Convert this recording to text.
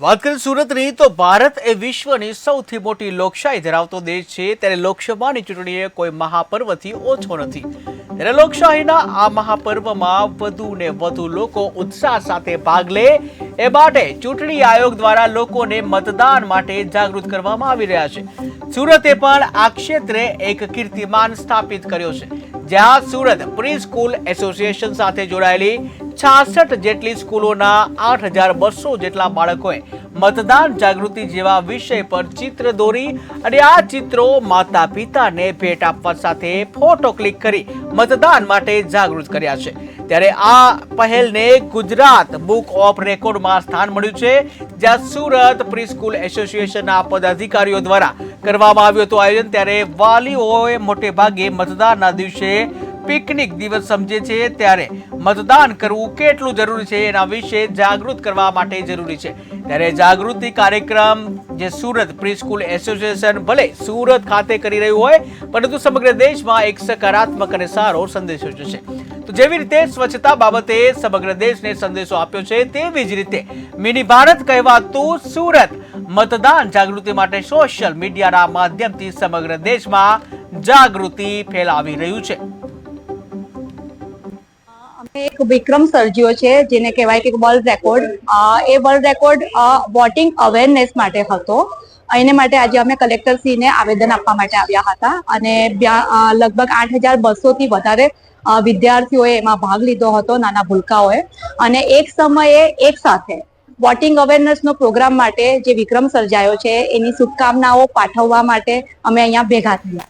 વાત કરીએ સુરતની, તો ભારત એ વિશ્વની સૌથી મોટી લોકશાહી ધરાવતો દેશ છે. ત્યારે લોકસભાની ચૂંટણી એ કોઈ મહાપર્વથી ઓછો નથી. ત્યારે લોકશાહીના આ મહાપર્વમાં વધુ ને વધુ લોકો ઉત્સાહ સાથે ભાગ લે. એ માટે ચૂંટણી આયોગ દ્વારા લોકોને મતદાન માટે જાગૃત કરવામાં આવી રહ્યા છે. સુરતે પણ આ ક્ષેત્રે એક કીર્તિમાન સ્થાપિત કર્યો છે. જ્યાં સુરત પ્રી સ્કૂલ એસોસિએશન સાથે જોડાયેલી છાસઠ જેટલી સ્કૂલોના આઠ હજાર બસો જેટલા બાળકોએ મતદાન જાગૃતિ જેવા વિષય પર ચિત્ર દોરી અને આ ચિત્રો માતા પિતાને ભેટ આપવા સાથે ફોટો ક્લિક કરી મતદાન માટે જાગૃત કર્યા છે. ત્યારે આ પહેલને ગુજરાત બુક ઓફ રેકોર્ડમાં સ્થાન મળ્યું છે, જ્યાં સુરત પ્રીસ્કૂલ એસોસિએશનના પદાધિકારીઓ દ્વારા કરવામાં આવ્યું હતું આયોજન. ત્યારે વાલીઓએ મોટે ભાગે મતદાનના દિવસે પિકનિક દિવસ સમજે છે ત્યારે મતદાન કરવું કેટલું જરૂરી છે એના વિશે જાગૃત કરવા માટે જરૂરી છે. ત્યારે જાગૃતિ કાર્યક્રમ જે સુરત પ્રિસ્કૂલ એસોસિએશન ભલે સુરત ખાતે કરી રહ્યું હોય, પરંતુ સમગ્ર દેશમાં એક સકારાત્મક અને સારો સંદેશો જશે. તો જેવી રીતે સ્વચ્છતા બાબતે સમગ્ર દેશને સંદેશો આપ્યો છે, તેવી જ રીતે મિની ભારત કહેવાતું સુરત મતદાન જાગૃતિ માટે સોશિયલ મીડિયાના માધ્યમથી સમગ્ર દેશમાં જાગૃતિ ફેલાવી રહ્યું છે. એક વિક્રમ સર્જ્યો છે, જેને કહેવાય કે વર્લ્ડ રેકોર્ડ એ વર્લ્ડ રેકોર્ડ વોટિંગ અવેરનેસ માટે હતો. એને માટે આજે અમે કલેક્ટરશ્રીને આવેદન આપવા માટે આવ્યા હતા. અને લગભગ આઠ હજાર બસોથી વધારે વિદ્યાર્થીઓએ એમાં ભાગ લીધો હતો, નાના ભૂલકાઓએ. અને એક સમયે એક સાથે વોટિંગ અવેરનેસનો પ્રોગ્રામ માટે જે વિક્રમ સર્જાયો છે, એની શુભકામનાઓ પાઠવવા માટે અમે અહીંયા ભેગા થયા.